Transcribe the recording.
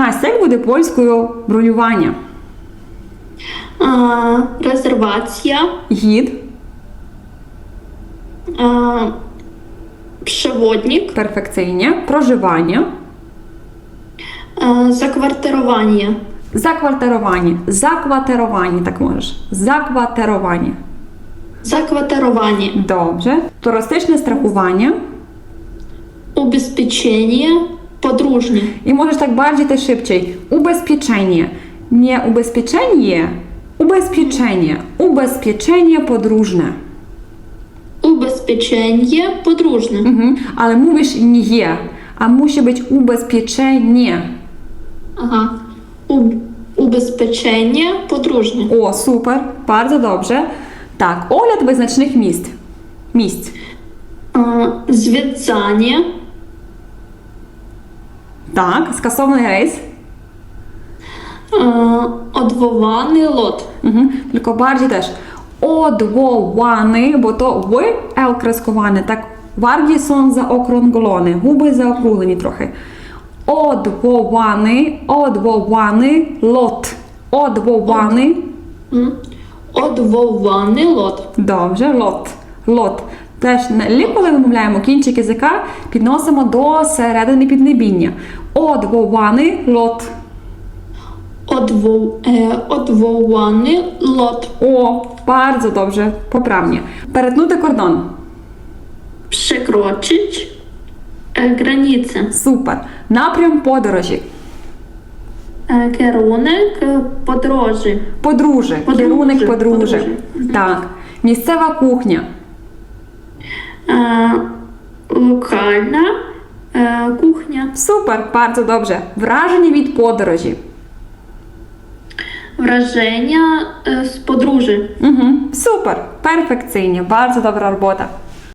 Настя, як буде польською бронювання? А, резервація, Гід, а, przewodnik, перфекційне, проживання, а, заквартирування, заквартирування, заквартирування, так можеш. Заквартирування. заквартирування, Добре. Туристичне страхування. I możesz tak bardziej też szybciej. Ubezpieczenie. Nie ubezpieczenie, ubezpieczenie. Ubezpieczenie podróżne. Ubezpieczenie podróżne. Mhm. Ale mówisz nie, a musi być ubezpieczenie. Aha. Ubezpieczenie podróżne. O, super, bardzo dobrze. Tak, ogląd wyznacznych miejsc. Miejsc. Zwiedzanie Так, скасований рейс. одвований лот, Угу. Tylko bardziej też odwołany, bo to w L kreskowane, tak bardziej są zaokrąglone, guby zaokrągleni trochę. Odwołany, odwołany lot. Odwołany, одвований лот, Добре, лот. Лот. Теж не коли вимовляємо кінчик язика, підносимо до середини піднебіння. Одвований лот. E, odwołany lot, О, bardzo dobrze, poprawnie. Перетнути кордон. przekroczyć e. Супер. Напрям подорожі. E, Kierunek e, podróży. Керунок подружжя. Так. Місцева кухня. E, e, kuchnia. Супер, bardzo dobrze. Враження від подорожі. E, z podróży. Угу. Супер. Перфекційні. Bardzo dobra робота.